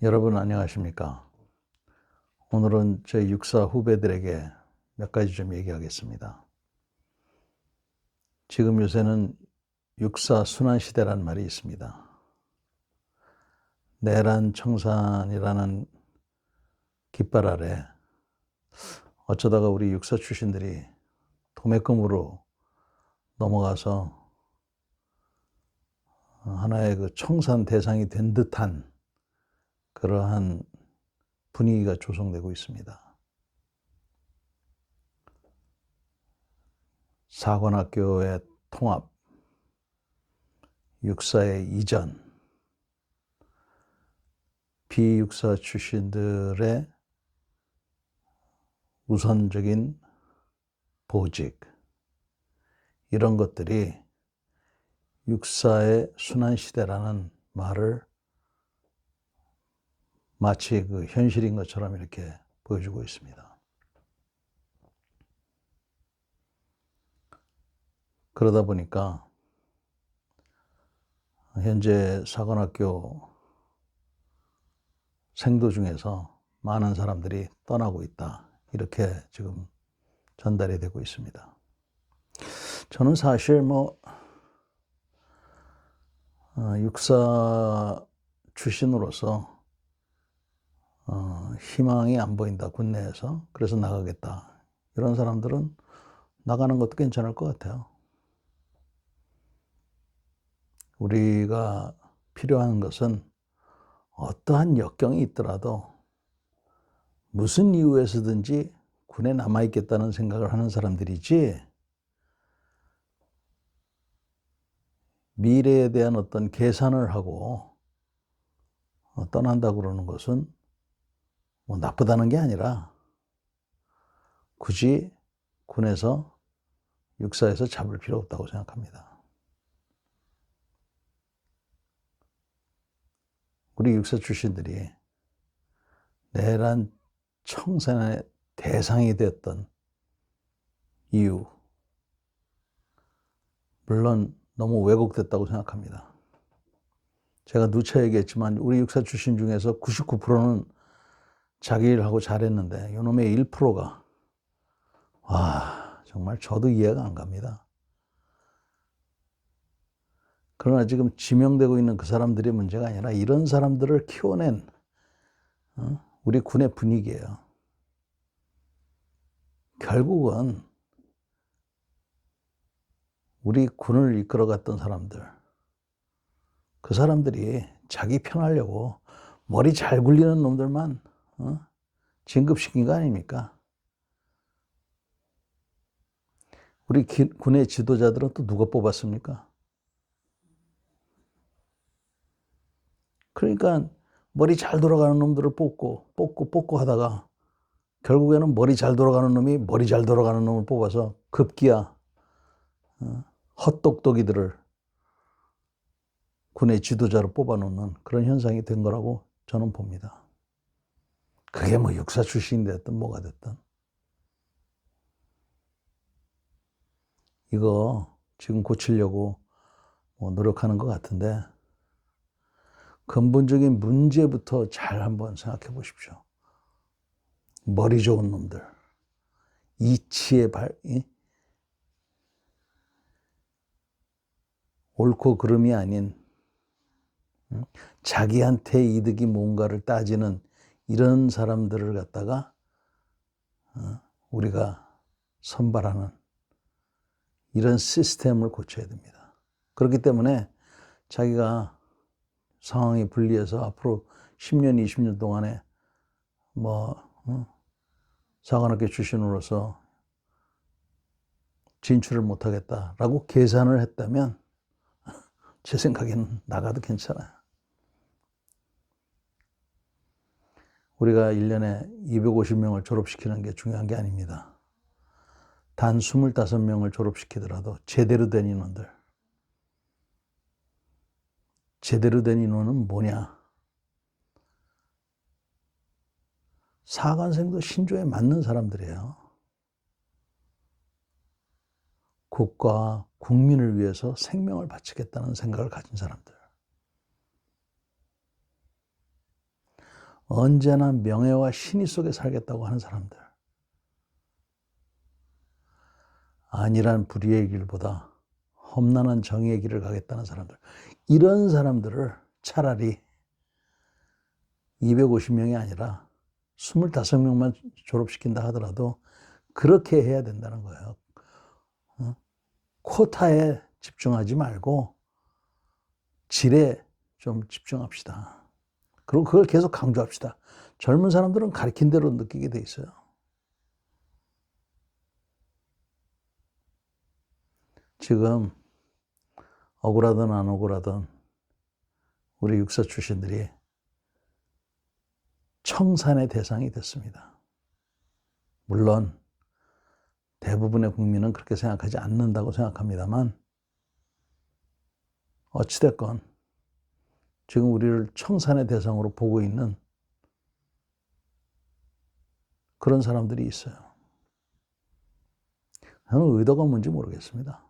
여러분 안녕하십니까? 오늘은 제 육사 후배들에게 몇 가지 좀 얘기하겠습니다. 지금 요새는 육사 순환 시대란 말이 있습니다. 내란 청산이라는 깃발 아래 어쩌다가 우리 육사 출신들이 도매금으로 넘어가서 하나의 그 청산 대상이 된 듯한 그러한 분위기가 조성되고 있습니다. 사관학교의 통합, 육사의 이전, 비육사 출신들의 우선적인 보직, 이런 것들이 육사의 순환시대라는 말을 마치 그 현실인 것처럼 이렇게 보여주고 있습니다. 그러다 보니까 현재 사관학교 생도 중에서 많은 사람들이 떠나고 있다. 이렇게 지금 전달이 되고 있습니다. 저는 사실 뭐, 어, 육사 출신으로서 어, 희망이 안 보인다, 국내에서. 그래서 나가겠다. 이런 사람들은 나가는 것도 괜찮을 것 같아요. 우리가 필요한 것은 어떠한 역경이 있더라도 무슨 이유에서든지 군에 남아있겠다는 생각을 하는 사람들이지 미래에 대한 어떤 계산을 하고 어, 떠난다고 그러는 것은 뭐 나쁘다는 게 아니라 굳이 군에서 육사에서 잡을 필요 없다고 생각합니다. 우리 육사 출신들이 내란 청산의 대상이 됐던 이유, 물론 너무 왜곡됐다고 생각합니다. 제가 누차 얘기했지만 우리 육사 출신 중에서 99%는 자기 일하고 잘했는데 요놈의 1%가 와 정말 저도 이해가 안 갑니다. 그러나 지금 지명되고 있는 그 사람들이 문제가 아니라 이런 사람들을 키워낸 어? 우리 군의 분위기예요. 결국은 우리 군을 이끌어갔던 사람들, 그 사람들이 자기 편하려고 머리 잘 굴리는 놈들만 어? 진급시킨 거 아닙니까? 우리 기, 군의 지도자들은 또 누가 뽑았습니까? 그러니까 머리 잘 돌아가는 놈들을 뽑고 뽑고 뽑고 하다가 결국에는 머리 잘 돌아가는 놈이 머리 잘 돌아가는 놈을 뽑아서 급기야 어? 헛똑똑이들을 군의 지도자로 뽑아놓는 그런 현상이 된 거라고 저는 봅니다. 그게 뭐 육사 출신이 됐든 뭐가 됐든. 이거 지금 고치려고 뭐 노력하는 것 같은데 근본적인 문제부터 잘 한번 생각해 보십시오. 머리 좋은 놈들, 이치의 발, 이? 옳고 그름이 아닌 자기한테 이득이 뭔가를 따지는 이런 사람들을 갖다가 어, 우리가 선발하는 이런 시스템을 고쳐야 됩니다. 그렇기 때문에 자기가 상황이 불리해서 앞으로 10년, 20년 동안에 뭐 어, 사관학교 출신으로서 진출을 못하겠다라고 계산을 했다면 제 생각에는 나가도 괜찮아요. 우리가 1년에 250명을 졸업시키는 게 중요한 게 아닙니다. 단 25명을 졸업시키더라도 제대로 된 인원들. 제대로 된 인원은 뭐냐? 사관생도 신조에 맞는 사람들이에요. 국가, 국민을 위해서 생명을 바치겠다는 생각을 가진 사람들. 언제나 명예와 신의 속에 살겠다고 하는 사람들. 안일한 불의의 길보다 험난한 정의의 길을 가겠다는 사람들. 이런 사람들을 차라리 250명이 아니라 25명만 졸업시킨다 하더라도 그렇게 해야 된다는 거예요. 어? 코타에 집중하지 말고 질에 좀 집중합시다. 그리고 그걸 계속 강조합시다. 젊은 사람들은 가르친 대로 느끼게 돼 있어요. 지금 억울하든 안 억울하든 우리 육사 출신들이 청산의 대상이 됐습니다. 물론 대부분의 국민은 그렇게 생각하지 않는다고 생각합니다만 어찌됐건 지금 우리를 청산의 대상으로 보고 있는 그런 사람들이 있어요. 저는 의도가 뭔지 모르겠습니다.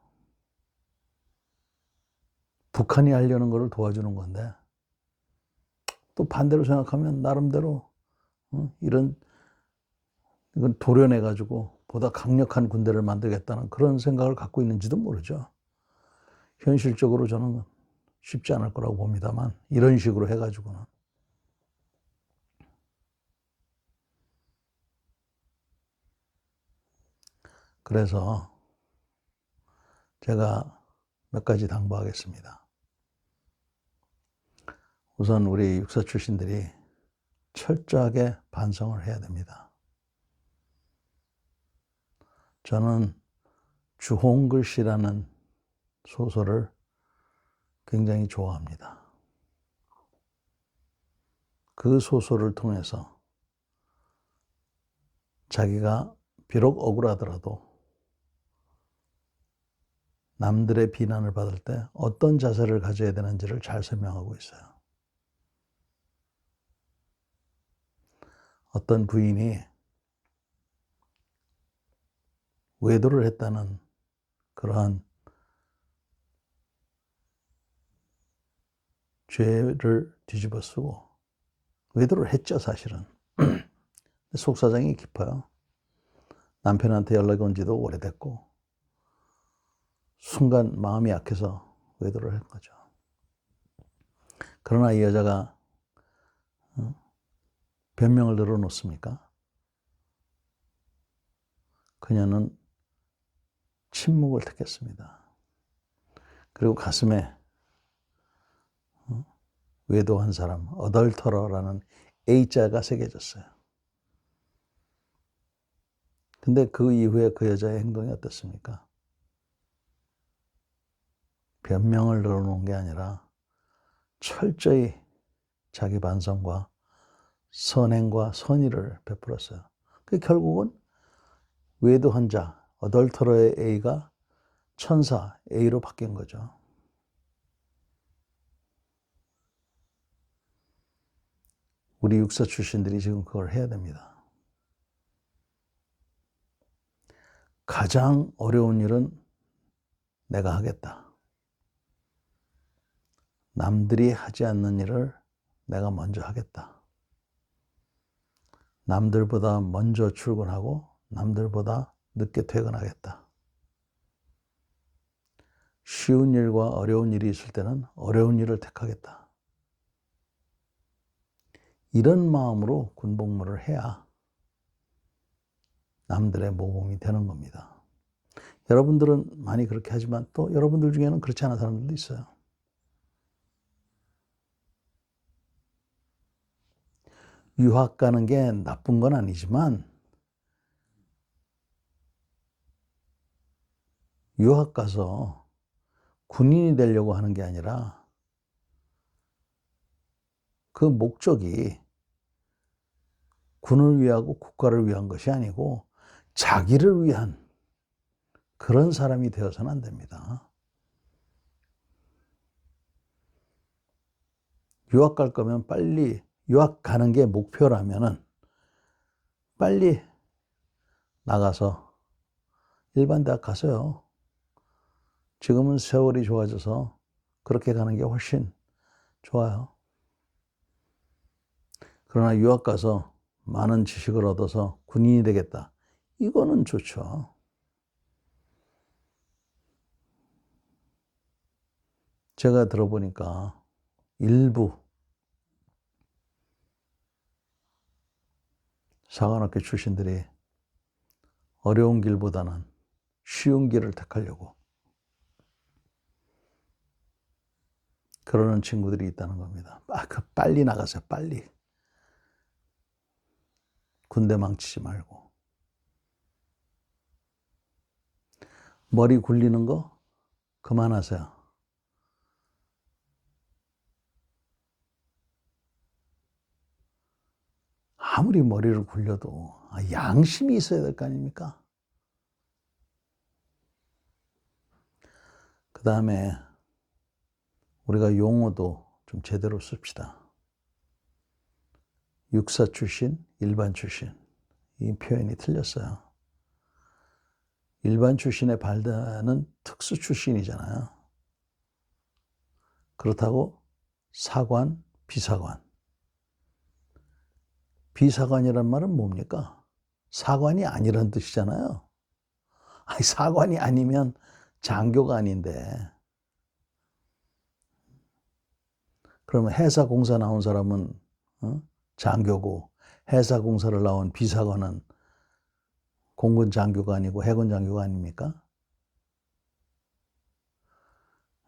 북한이 하려는 것을 도와주는 건데 또 반대로 생각하면 나름대로 어, 이런 이건 도려내 가지고 보다 강력한 군대를 만들겠다는 그런 생각을 갖고 있는지도 모르죠. 현실적으로 저는 쉽지 않을 거라고 봅니다만 이런 식으로 해가지고는 그래서 제가 몇 가지 당부하겠습니다. 우선 우리 육사 출신들이 철저하게 반성을 해야 됩니다. 저는 주홍글 씨라는 소설을 굉장히 좋아합니다. 그 소설을 통해서 자기가 비록 억울하더라도 남들의 비난을 받을 때 어떤 자세를 가져야 되는지를 잘 설명하고 있어요. 어떤 부인이 외도를 했다는 그러한 죄를 뒤집어 쓰고 외도를 했죠 사실은 속사정이 깊어요 남편한테 연락이 온 지도 오래됐고 순간 마음이 약해서 외도를 한 거죠 그러나 이 여자가 어? 변명을 늘어놓습니까? 그녀는 침묵을 택했습니다. 그리고 가슴에 외도한 사람, 어덜터러라는 A자가 새겨졌어요. 근데 그 이후에 그 여자의 행동이 어떻습니까? 변명을 늘어놓은 게 아니라 철저히 자기 반성과 선행과 선의를 베풀었어요. 그 결국은 외도한 자, 어덜터러의 A가 천사 A로 바뀐 거죠. 우리 육사 출신들이 지금 그걸 해야 됩니다. 가장 어려운 일은 내가 하겠다. 남들이 하지 않는 일을 내가 먼저 하겠다. 남들보다 먼저 출근하고 남들보다 늦게 퇴근하겠다. 쉬운 일과 어려운 일이 있을 때는 어려운 일을 택하겠다. 이런 마음으로 군복무를 해야 남들의 모범이 되는 겁니다. 여러분들은 많이 그렇게 하지만 또 여러분들 중에는 그렇지 않은 사람들도 있어요. 유학 가는 게 나쁜 건 아니지만 유학 가서 군인이 되려고 하는 게 아니라 그 목적이 군을 위하고 국가를 위한 것이 아니고 자기를 위한 그런 사람이 되어서는 안 됩니다. 유학 갈 거면 빨리 유학 가는 게 목표라면은 빨리 나가서 일반 대학 가세요. 지금은 세월이 좋아져서 그렇게 가는 게 훨씬 좋아요. 그러나 유학 가서 많은 지식을 얻어서 군인이 되겠다. 이거는 좋죠. 제가 들어보니까 일부 사관학교 출신들이 어려운 길보다는 쉬운 길을 택하려고 그러는 친구들이 있다는 겁니다. 아, 그 빨리 나가세요, 빨리. 군대 망치지 말고. 머리 굴리는 거 그만하세요. 아무리 머리를 굴려도 아, 양심이 있어야 될 거 아닙니까? 그 다음에 우리가 용어도 좀 제대로 씁시다. 육사 출신, 일반 출신. 이 표현이 틀렸어요. 일반 출신의 발단은 특수 출신이잖아요. 그렇다고 사관, 비사관. 비사관이란 말은 뭡니까? 사관이 아니란 뜻이잖아요. 아니, 사관이 아니면 장교가 아닌데. 그러면 해사 공사 나온 사람은 어? 장교고 해사공사를 나온 비사관은 공군 장교가 아니고 해군 장교가 아닙니까?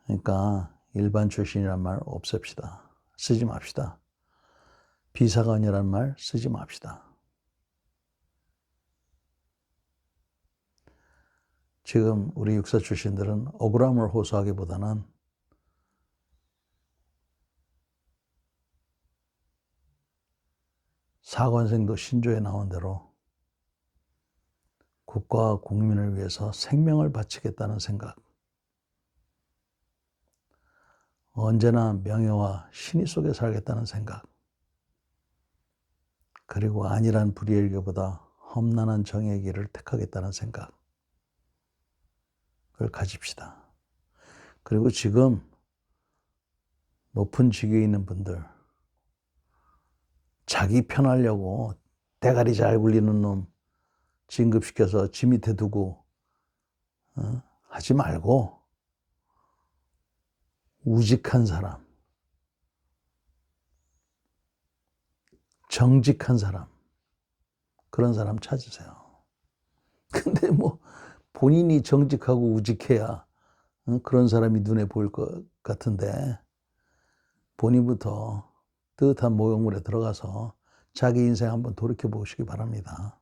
그러니까 일반 출신이란 말 없앱시다. 쓰지 맙시다. 비사관이란 말 쓰지 맙시다. 지금 우리 육사 출신들은 억울함을 호소하기보다는 사관생도 신조에 나온 대로 국가와 국민을 위해서 생명을 바치겠다는 생각. 언제나 명예와 신의 속에 살겠다는 생각. 그리고 안일한 불의일교보다 험난한 정의 길을 택하겠다는 생각. 그걸 가집시다. 그리고 지금 높은 직위에 있는 분들, 자기 편하려고 대가리 잘 굴리는 놈 진급시켜서 지 밑에 두고 어? 하지 말고 우직한 사람, 정직한 사람 그런 사람 찾으세요. 근데 뭐 본인이 정직하고 우직해야 어? 그런 사람이 눈에 보일 것 같은데 본인부터 뜨뜻한 모형물에 들어가서 자기 인생 한번 돌이켜 보시기 바랍니다.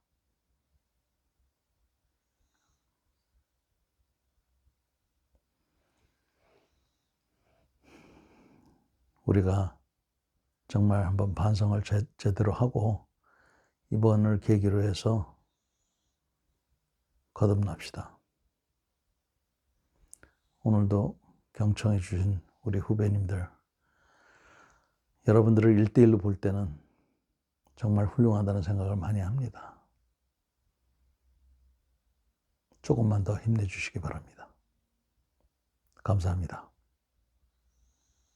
우리가 정말 한번 반성을 제, 제대로 하고 이번을 계기로 해서 거듭납시다. 오늘도 경청해 주신 우리 후배님들 여러분들을 일대일로볼 때는 정말 훌륭하다는 생각을 많이 합니다. 조금만 더 힘내주시기 바랍니다. 감사합니다.